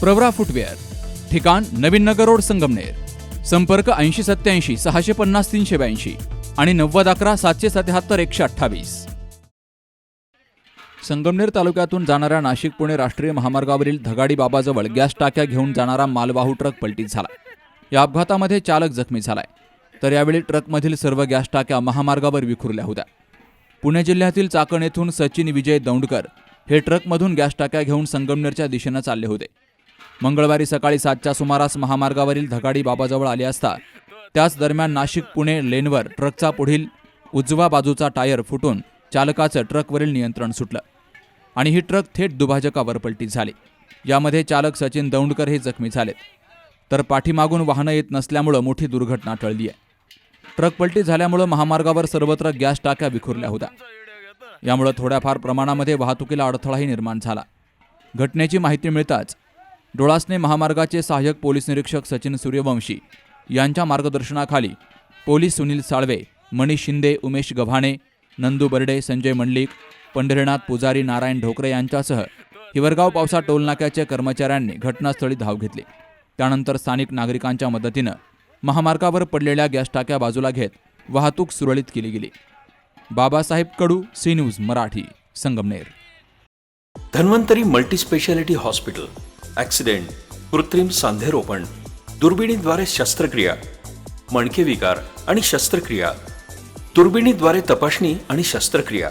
Pravara footwear ठिकाण नवीन Nagar road Sangamner संपर्क ऐंशी सत्याऐंशी सहाशे पन्नास तीनशे ब्याऐंशी आणि नव्वद अकरा सातशे सत्याहत्तर एकशे अठ्ठावीस. संगमनेर तालुक्यातून जाणाऱ्या नाशिक पुणे राष्ट्रीय महामार्गावरील धगाडी बाबाजवळ गॅस टाक्या घेऊन जाणारा मालवाहू ट्रक पलटीत झाला. या अपघातामध्ये चालक जखमी झालाय. तर यावेळी ट्रकमधील सर्व गॅस टाक्या महामार्गावर विखुरल्या होत्या. पुणे जिल्ह्यातील चाकण येथून सचिन विजय दौंडकर हे ट्रकमधून गॅस टाक्या घेऊन संगमनेरच्या दिशेनं चालले होते. मंगळवारी सकाळी सातच्या सुमारास महामार्गावरील धगाडी बाबाजवळ आले असता त्याच दरम्यान नाशिक पुणे लेनवर ट्रकचा पुढील उजवा बाजूचा टायर फुटून चालकाचं ट्रकवरील नियंत्रण सुटलं आणि ही ट्रक थेट दुभाजकावर पलटी झाली. यामध्ये चालक सचिन दौंडकर हे जखमी झालेत. तर पाठीमागून वाहनं येत नसल्यामुळं मोठी दुर्घटना टळली आहे ट्रक पलटी झाल्यामुळं महामार्गावर सर्वत्र गॅस टाक्या विखुरल्या होत्या. यामुळं थोड्याफार प्रमाणामध्ये वाहतुकीला अडथळाही निर्माण झाला. घटनेची माहिती मिळताच डोळासने महामार्गाचे सहाय्यक पोलीस निरीक्षक सचिन सूर्यवंशी यांच्या मार्गदर्शनाखाली पोलीस सुनील साळवे मनीष शिंदे उमेश गव्हाणे नंदू बर्डे संजय मंडलिक पंढरीनाथ पुजारी नारायण ढोकरे यांच्यासह हिवरगाव पावसा टोलनाक्याच्या कर्मचाऱ्यांनी घटनास्थळी धाव घेतली. त्यानंतर स्थानिक नागरिकांच्या मदतीनं महामार्गावर पडलेल्या गॅस टाक्या बाजूला घेत वाहतूक सुरळीत केली गेली. Babasaheb Kadu C news Marathi Sangamner. Dhanvantari multispeciality hospital accident कृत्रिम सांधेरोपण दुर्बिणीद्वारे शस्त्रक्रिया मणके विकार आणि शस्त्रक्रिया दुर्बिणीद्वारे तपासणी आणि शस्त्रक्रिया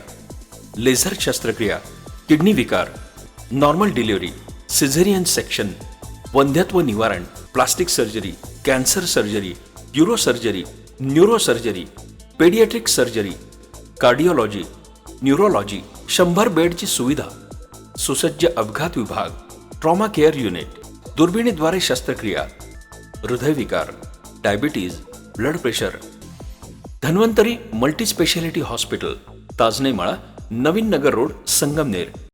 लेझर शस्त्रक्रिया किडनी विकार नॉर्मल डिलिव्हरी सिझेरियन सेक्शन वंध्यत्व निवारण plastic surgery cancer surgery uro surgery neuro surgery paediatric surgery cardiology neurology शंभर बेडची सुविधा सुसज्ज अपघात विभाग ट्रॉमा केअर युनिट दुर्बिणीद्वारे शस्त्रक्रिया हृदयविकार diabetes blood pressure. Dhanvantari multispeciality hospital Tajnemala Navin Nagar road Sangamner.